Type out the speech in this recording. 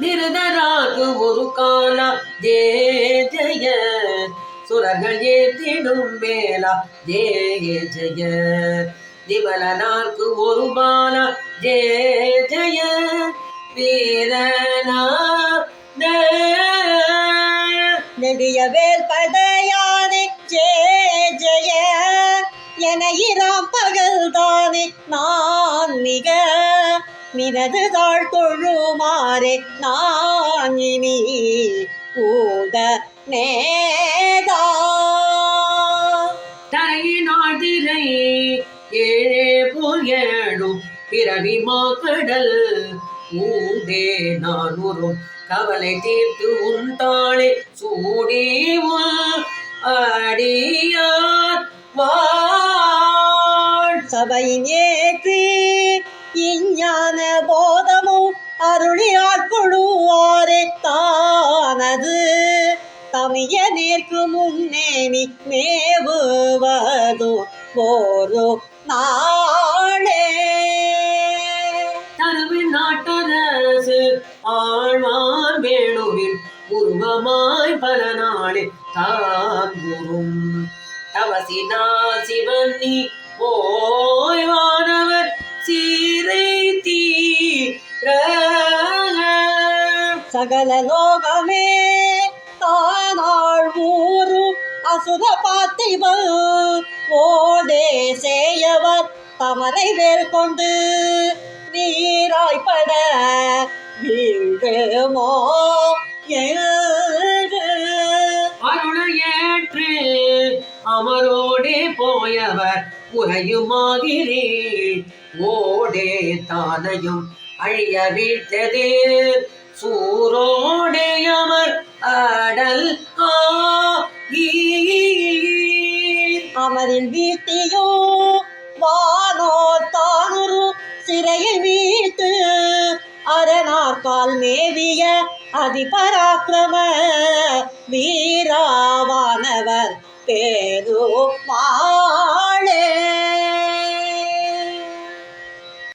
நிருதராகு ஒரு காலா. ஜே ஜெய. சுரர்கள் ஏத்திடும் மேலா. ஜே ஜெய. திமலனார்க்கு ஒரு பாலா. ஜே ஜெய. வீரனா. நெடிய வேல் படையானே ஜெய ஜெய. என இராம் பகல் தானே. நான் மிக நினது தாழ் தொழுமாறே நான் இனி கூட நேதா திரை ஏழே போல் ஏழும் பிறவி மாக்கடல் ஊடே நான் உறும் கவலை தீர்த்து சூடி உன் அடியார் வாழ் சபையின் ஏற்றி போதமும் தானது. தமிய நேர்க்கு முன்னே நீ மேவுவதோ ஒரு நாளே. தருவி நாட்டரசு ஆழ்வார் வேணுவின் உருவமாய் பல நாளே தாங்குறும் தவசினால் சிவன் நீ ஓய்வானவர் சீரே சகல லோகமே தானாள் ஊரு அசுர பார்த்திபல் ஓடே சேயவர் தமரை வேல் கொண்டு நீராய்ப்பட வீழுமோ அருள் ஏற்று அமரோடே போயவர் உரையுமாகிறே ஓடே தானையும் அழிய வீழ்த்ததே சூரோடே அமர் அடல் அமரில் வீட்டியோ வானோ தானுரு சிறையில் வீட்டு அரணார்கால் மேவிய அதிபராக்கிரம வீராவானவர் பேரோ